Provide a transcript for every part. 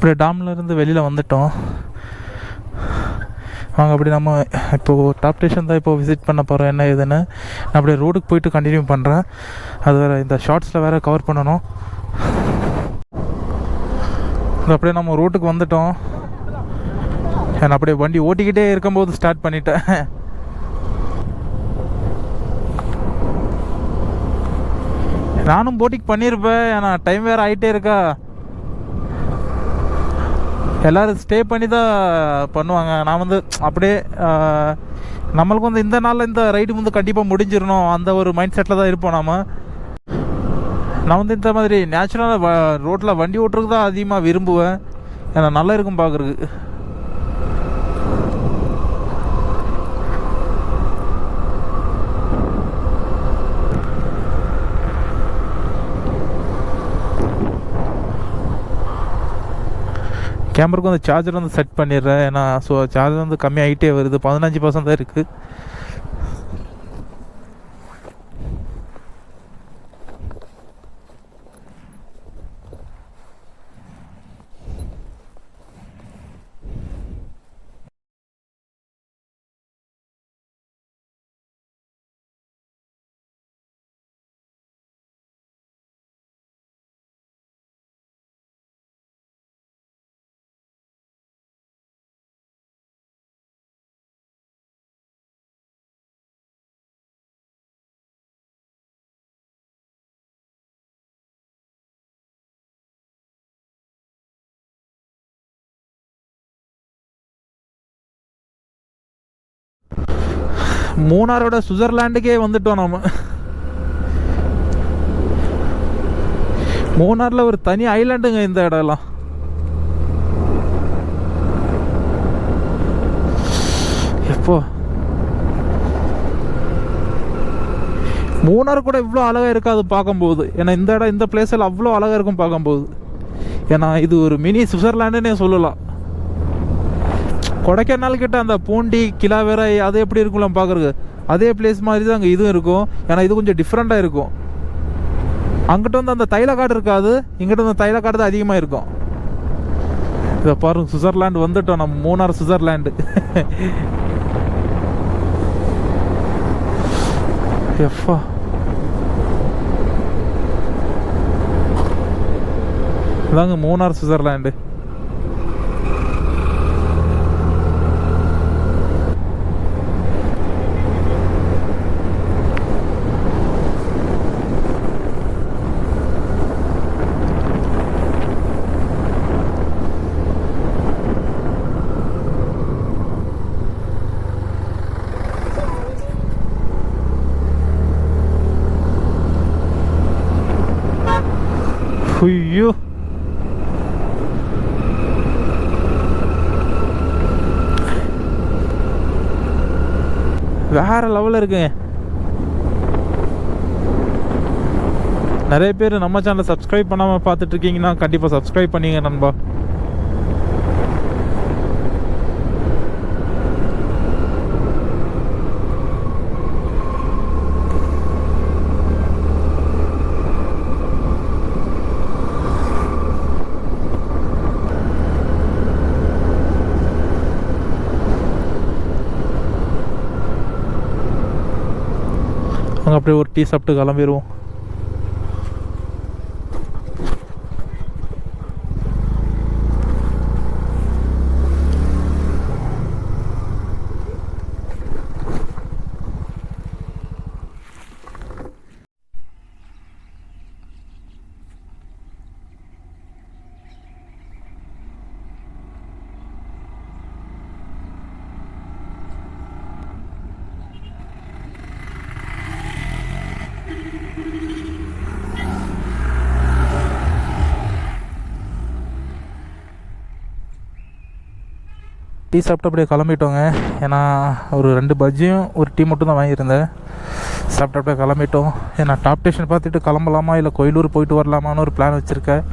அப்படியே டாம்லருந்து வெளியில் வந்துட்டோம். வாங்க அப்படி நம்ம இப்போது டாப் ஸ்டேஷன் தான் இப்போ விசிட் பண்ண போகிறோம் என்ன ஏதுன்னு. நான் அப்படியே ரோடுக்கு போயிட்டு கண்டினியூ பண்ணுறேன் அது வேறு இந்த ஷார்ட்ஸில் வேறு கவர் பண்ணணும். இது அப்படியே நம்ம ரோட்டுக்கு வந்துட்டோம். நான் அப்படியே வண்டி ஓட்டிக்கிட்டே இருக்கும்போது ஸ்டார்ட் பண்ணிட்டேன். நானும் போட்டிக்கு பண்ணியிருப்பேன் ஏன்னா டைம் வேறு ஆகிட்டே இருக்கா. எல்லோரும் ஸ்டே பண்ணி தான் பண்ணுவாங்க. நான் வந்து அப்படியே நம்மளுக்கு வந்து இந்த நாளில் இந்த ரைடு வந்து கண்டிப்பாக முடிஞ்சிடணும். அந்த ஒரு மைண்ட் செட்டில் தான் இருப்போம் நாம். நான் வந்து இந்த மாதிரி நேச்சுரலாக வ ரோட்டில் வண்டி ஓட்டுறதுக்கு தான் அதிகமாக விரும்புவேன். ஏன்னா நல்லா இருக்கும் பார்க்குறதுக்கு கேமராக்கு வந்து சார்ஜர் வந்து செட் பண்ணிடுறேன். ஏன்னா ஸோ சார்ஜர் வந்து கம்மியாகிட்டே வருது. பதினஞ்சு பர்சன்ட் தான் இருக்குது மூணாரோட சுவிட்சர்லாண்டுக்கே வந்துட்டோம் நம்ம மூணாரில் ஒரு தனி ஐலாண்டுங்க இந்த இடம்லாம். எப்போ? மூணார் கூட இவ்வளோ அழகாக இருக்காது பார்க்கும்போது. ஏன்னா இந்த இடம் இந்த பிளேஸில் அவ்வளோ அழகாக இருக்கும் பார்க்கும்போது. ஏன்னா இது ஒரு மினி சுவிட்சர்லாண்டுன்னே சொல்லலாம். கொடைக்கானல் கிட்ட அந்த பூண்டி கிலாவேரை அது எப்படி இருக்கும்ல பார்க்குறது அதே பிளேஸ் மாதிரி தான் அங்கே இதுவும் இருக்கும். ஏன்னா இது கொஞ்சம் டிஃப்ரெண்ட்டாக இருக்கும். அங்கிட்ட வந்து அந்த தைலக்காடு இருக்காது. இங்கிட்ட வந்து தைலக்காடு தான் அதிகமாக இருக்கும். இதை பாருங்க சுவிட்சர்லாண்டு வந்துட்டோம் நம்ம மூணார் சுவிட்சர்லாண்டு எப்பா. இதாங்க மூணார் சுவிட்சர்லாண்டு ஐயோ வேற லெவலில் இருக்குங்க. நிறைய பேர் நம்ம சேனலை சப்ஸ்கிரைப் பண்ணாமல் பார்த்துட்ருக்கீங்கன்னா கண்டிப்பாக சப்ஸ்கிரைப் பண்ணிங்க நண்பா. நாங்கள் அப்படியே ஒரு டீ சாப்பிட்டு கிளம்பிடுவோம் டீ சாப்பிட்டு அப்படியே கிளம்பிட்டோங்க. ஏன்னா ஒரு ரெண்டு பஜ்ஜியும் ஒரு டீ மட்டும் தான் வாங்கியிருந்தேன். சாப்பிட்டு அப்படியே கிளம்பிட்டோம். ஏன்னா டாப் ஸ்டேஷன் பார்த்துட்டு கிளம்பலாமா இல்லை கோயிலூர் போயிட்டு வரலாமான்னு ஒரு பிளான் வச்சுருக்கேன்.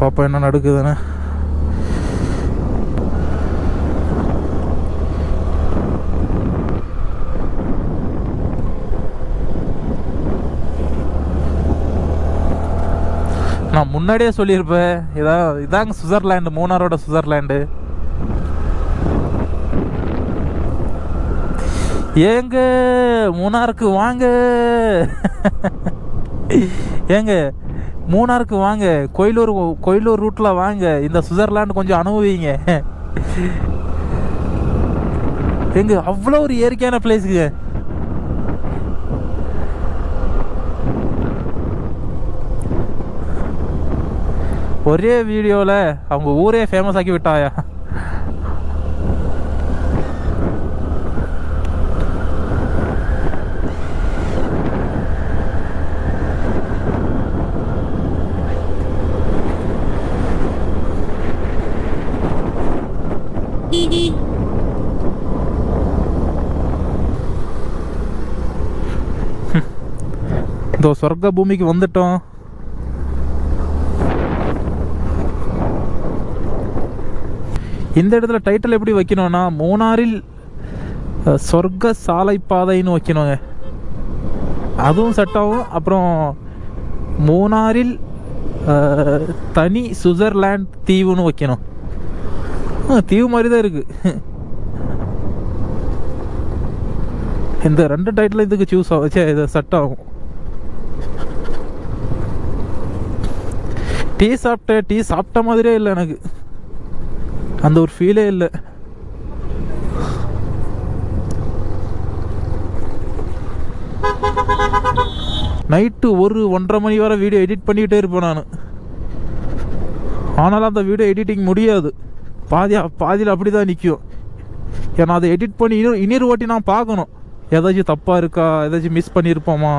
பார்ப்போம் என்ன நடக்குதுன்னு. நான் முன்னாடியே சொல்லியிருப்பேன். இதான் இதாங்க சுவிட்சர்லாண்டு மூணாரோட சுவிட்சர்லாண்டு ஏங்க மூணாருக்கு வாங்க. ஏங்க மூணாருக்கு வாங்க. கோயிலூர் கோயிலூர் ரூட்டில் வாங்க. இந்த சுவிட்சர்லாண்டு கொஞ்சம் அனுபவிங்க. எங்க அவ்வளோ ஒரு இயற்கையான பிளேஸுங்க ஒரே வீடியோவில் அவங்க ஊரே ஃபேமஸ் ஆக்கி விட்டாயா? ஸோ சொர்க்க பூமிக்கு வந்துட்டோம். இந்த இடத்துல டைட்டில் எப்படி வைக்கணும்னா மூணாரில் சொர்க்க சாலை பாதைன்னு வைக்கணுங்க. அதுவும் செட்டாகும் அப்புறம் மூணாரில் தனி சுவிட்சர்லாண்ட் தீவுன்னு வைக்கணும். தீவு மாதிரி தான் இருக்கு. இந்த ரெண்டு டைட்டில் இதுக்கு சூஸ் ஆகும் ச்சே, இது செட் ஆகும் டீ சாப்பிட்டேன் டீ சாப்பிட்ட மாதிரியே இல்லை எனக்கு. அந்த ஒரு ஃபீலே இல்லை. நைட்டு ஒரு ஒன்றரை மணி வரை வீடியோ எடிட் பண்ணிக்கிட்டே இருப்பேன் நான். ஆனாலும் அந்த வீடியோ எடிட்டிங் முடியாது. பாதி பாதியில் அப்படி தான் நிற்கும் ஏன்னா அதை எடிட் பண்ணி இன்னொரு இன்னொரு வாட்டி நான் பார்க்கணும். ஏதாச்சும் தப்பாக இருக்கா? ஏதாச்சும் மிஸ் பண்ணியிருப்போமா?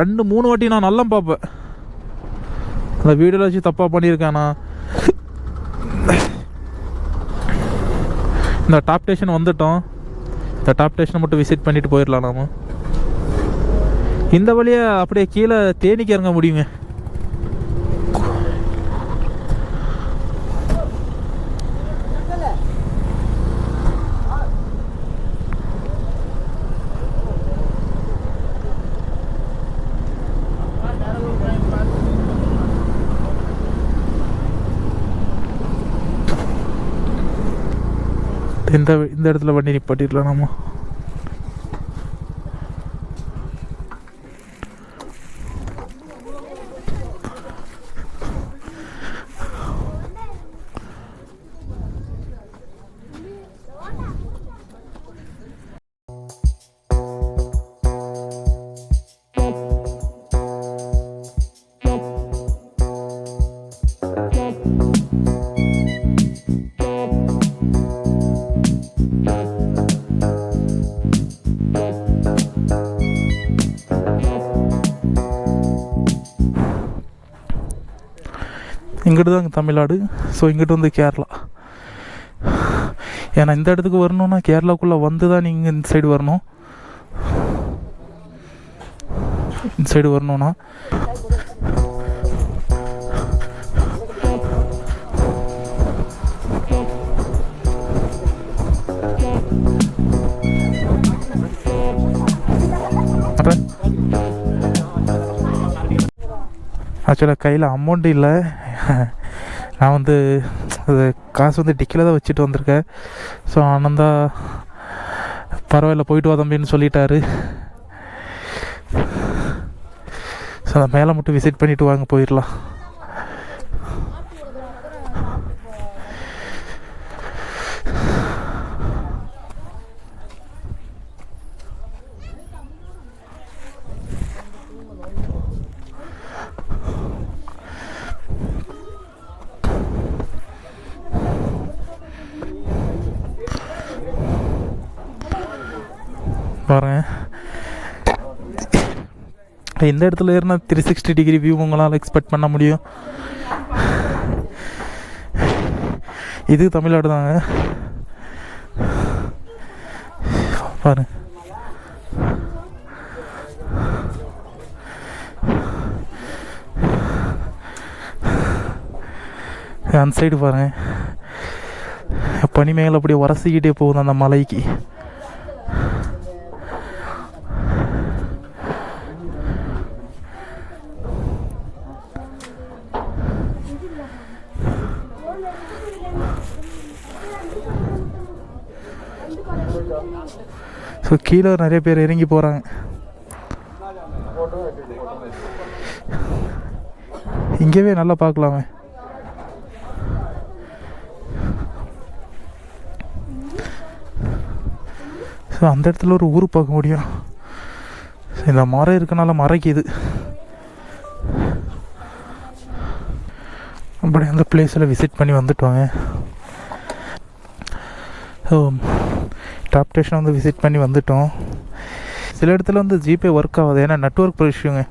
ரெண்டு மூணு வாட்டி நான் நல்லா பார்ப்பேன். அந்த வீடியோவில் வச்சு தப்பாக பண்ணியிருக்கானா? இந்த டாப் ஸ்டேஷன் வந்துட்டோம். இந்த டாப் ஸ்டேஷனை மட்டும் விசிட் பண்ணிவிட்டு போயிடலாம்? நாம இந்த வழியாக அப்படியே கீழே தேனிக்கு இறங்க முடியுங்க இந்த இந்த இடத்துல வண்டி நிப்பாட்டிடலாம் நம்ம. இங்கிட்டு தான் தமிழ்நாடு. ஸோ இங்கிட்டு வந்து கேரளா. ஏன்னா இந்த இடத்துக்கு வரணும்னா கேரளாக்குள்ளே வந்து தான் நீங்கள் இந்த சைடு வரணும். இந்த சைடு வரணும்னா. ஆக்சுவலாக கையில் அமௌண்ட் இல்லை. நான் வந்து அது காசு வந்து டிக்கில் தான் வச்சுட்டு வந்திருக்கேன். ஸோ ஆனந்தா பரவாயில்ல போயிட்டு வா தம்பின்னு சொல்லிட்டாரு. ஸோ அந்த மேலே மட்டும் விசிட் பண்ணிவிட்டு வாங்க போயிடலாம். பாருங்க இந்த இடத்துல ஏறினா த்ரீ சிக்ஸ்டி டிகிரி வியூ உங்களால் எக்ஸ்பெக்ட் பண்ண முடியும். இது தமிழ்நாடு தாங்க. பாருங்க அந்த சைடு பாருங்க. பனிமேல் அப்படியே உரசிக்கிட்டே போகுது அந்த மலைக்கு. ஸோ கீழே நிறைய பேர் இறங்கி போகிறாங்க இங்கேவே நல்லா பார்க்கலாமே. ஸோ அந்த இடத்துல ஒரு ஊர் பார்க்க முடியும். இந்த மரம் இருக்கனால மறைக்குது அப்படி அந்த பிளேஸில் விசிட் பண்ணி வந்துட்டோங்க. ஸோ டாப் ஸ்டேஷன் வந்து விசிட் பண்ணி வந்துட்டோம். சில இடத்துல வந்து ஜிபே ஒர்க் ஆகாது. ஏன்னா நெட்ஒர்க் இஷ்யூங்க